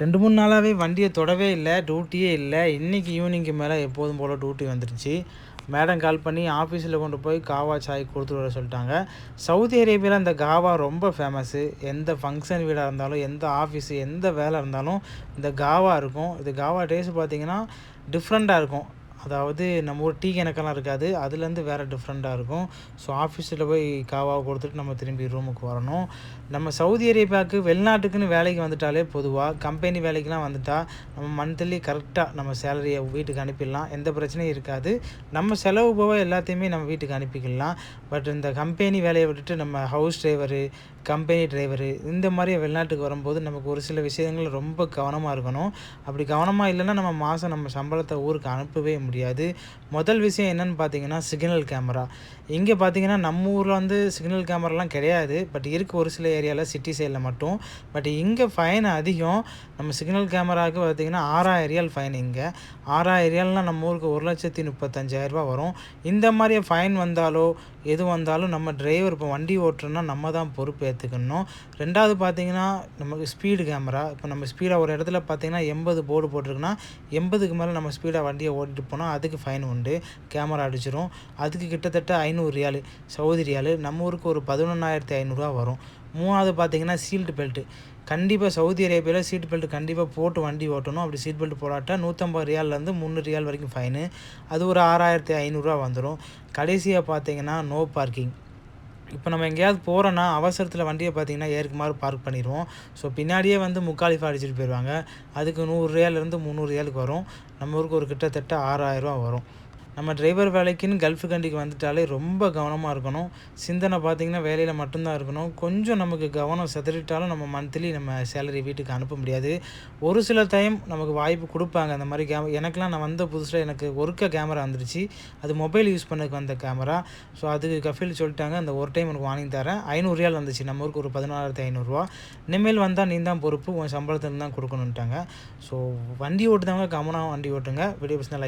ரெண்டு மூணு நாளாகவே வண்டியை தொடவே இல்லை டியூட்டியே இல்லை. இன்றைக்கி ஈவினிங்க்கு மேலே எப்போதும் போல் டியூட்டி வந்துருச்சு. மேடம் கால் பண்ணி ஆஃபீஸில் கொண்டு போய் காவா சாய் கொடுத்துட்டு வர சொல்லிட்டாங்க. சவுதி அரேபியாவில் இந்த காவா ரொம்ப ஃபேமஸ்ஸு எந்த ஃபங்க்ஷன் வீடாக இருந்தாலும் எந்த ஆஃபீஸு எந்த வேலை இருந்தாலும் இந்த காவா இருக்கும். இது காவா டேஸ்ட் பார்த்திங்கன்னா டிஃப்ரெண்ட்டாக இருக்கும். அதாவது நம்ம ஊர் டீ கணக்கெல்லாம் இருக்காது. அதுலேருந்து வேறு டிஃப்ரெண்ட்டாக இருக்கும். ஸோ ஆஃபீஸில் போய் காவாவை கொடுத்துட்டு நம்ம திரும்பி ரூமுக்கு வரணும். நம்ம சவுதி அரேபியாவுக்கு வெளிநாட்டுக்குன்னு வேலைக்கு வந்துட்டாலே பொதுவாக கம்பெனி வேலைக்கெலாம் வந்துட்டால் நம்ம மந்த்லி கரெக்டாக நம்ம சேலரியை வீட்டுக்கு அனுப்பிடலாம். எந்த பிரச்சனையும் இருக்காது. நம்ம செலவு போக எல்லாத்தையுமே நம்ம வீட்டுக்கு அனுப்பிக்கலாம். பட் இந்த கம்பெனி வேலையை விட்டுட்டு நம்ம ஹவுஸ் டிரைவரு கம்பெனி டிரைவரு இந்த மாதிரி வெளிநாட்டுக்கு வரும்போது நமக்கு ஒரு சில விஷயங்கள் ரொம்ப கவனமாக இருக்கணும். அப்படி கவனமாக இல்லைன்னா நம்ம மாதம் நம்ம சம்பளத்தை ஊருக்கு அனுப்பவே முடியாது. முதல் விஷயம் என்னென்னு பார்த்தீங்கன்னா சிக்னல் கேமரா இங்கே பார்த்தீங்கன்னா நம்ம ஊரில் வந்து சிக்னல் கேமராலாம் கிடையாது. பட் இருக்குது ஒரு சில ஏரியாவில் சிட்டி சைடில் மட்டும். பட் இங்கே ஃபைன் அதிகம். நம்ம சிக்னல் கேமராவுக்கு பார்த்திங்கன்னா ஆறாயிரம் ரியால் ஃபைன் இங்கே. ஆறாயிரம் ரியால்னால் நம்ம ஊருக்கு ஒரு லட்சத்தி முப்பத்தஞ்சாயிரரூபா வரும். இந்த மாதிரி ஃபைன் வந்தாலோ எது வந்தாலும் நம்ம டிரைவர் இப்போ வண்டி ஓட்டுறோன்னா நம்ம தான் பொறுப்பு ஏற்றுக்கணும் ரெண்டாவது பார்த்தீங்கன்னா நமக்கு ஸ்பீடு கேமரா இப்போ நம்ம ஸ்பீடாக ஒரு இடத்துல பார்த்தீங்கன்னா எண்பது போர்டு போட்டிருக்குன்னா எண்பதுக்கு மேலே நம்ம ஸ்பீடாக வண்டியை ஓட்டிட்டு போனால் அதுக்கு ஃபைன் உண்டு. கேமரா அடிச்சிடும் அதுக்கு கிட்டத்தட்ட ஐநூறு ரியாலு சவுதி ரியாலு நம்ம ஊருக்கு ஒரு பதினொன்றாயிரத்தி ஐநூறுரூவா வரும். மூணாவது பார்த்தீங்கன்னா சீல்டு பெல்ட்டு கண்டிப்பாக சவுதி அரேபியாவில் சீட் பெல்ட் கண்டிப்பாக போட்டு வண்டி ஓட்டணும். அப்படி சீட் பெல்ட் போடாட்டா நூற்றம்பது ரியால்லேருந்து முந்நூறு ரியால் வரைக்கும் ஃபைனு அது ஒரு ஆறாயிரத்தி ஐநூறுரூவா வந்துடும் கடைசியாக பார்த்தீங்கன்னா நோ பார்க்கிங் இப்போ நம்ம எங்கேயாவது போகிறோன்னா அவசரத்தில் வண்டியை பார்த்தீங்கன்னா ஏற்குமாறு பார்க் பண்ணிடுவோம். ஸோ பின்னாடியே வந்து முக்காலிஃபா அடிச்சுட்டு போயிடுவாங்க அதுக்கு நூறு ரியாலேருந்து முந்நூறு ரியாலுக்கு வரும். நம்ம ஊருக்கு ஒரு கிட்டத்தட்ட ஆறாயிரரூவா வரும். நம்ம டிரைவர் வேலைக்குன்னு கல்ஃப் கண்டிக்கு வந்துட்டாலே ரொம்ப கவனமாக இருக்கணும். சிந்தனை பார்த்திங்கன்னா வேலையில் மட்டும்தான் இருக்கணும். கொஞ்சம் நமக்கு கவனம் செதறிட்டாலும் நம்ம மந்த்லி நம்ம சேலரி வீட்டுக்கு அனுப்ப முடியாது. ஒரு சில டைம் நமக்கு வாய்ப்பு கொடுப்பாங்க. அந்த மாதிரி கேமரா எனக்கெலாம் நான் வந்த புதுசில் எனக்கு ஒருக்க கேமரா வந்துருச்சு. அது மொபைல் யூஸ் பண்ணக்கு வந்த கேமரா ஸோ அதுக்கு கஃபீல் சொல்லிட்டாங்க. அந்த ஒரு டைம் எனக்கு வாங்கி தரேன். ஐநூறுரியால் வந்துச்சு. நம்ம ஊருக்கு ஒரு பதினாலாயிரத்தி ஐநூறுரூவா இனிமேல் வந்தால் நீ தான் பொறுப்பு. உன் சம்பளத்துலேருந்து தான் கொடுக்கணுன்ட்டாங்க ஸோ வண்டி ஓட்டுதாங்க கவனம் வண்டி ஓட்டுங்க. Video personal like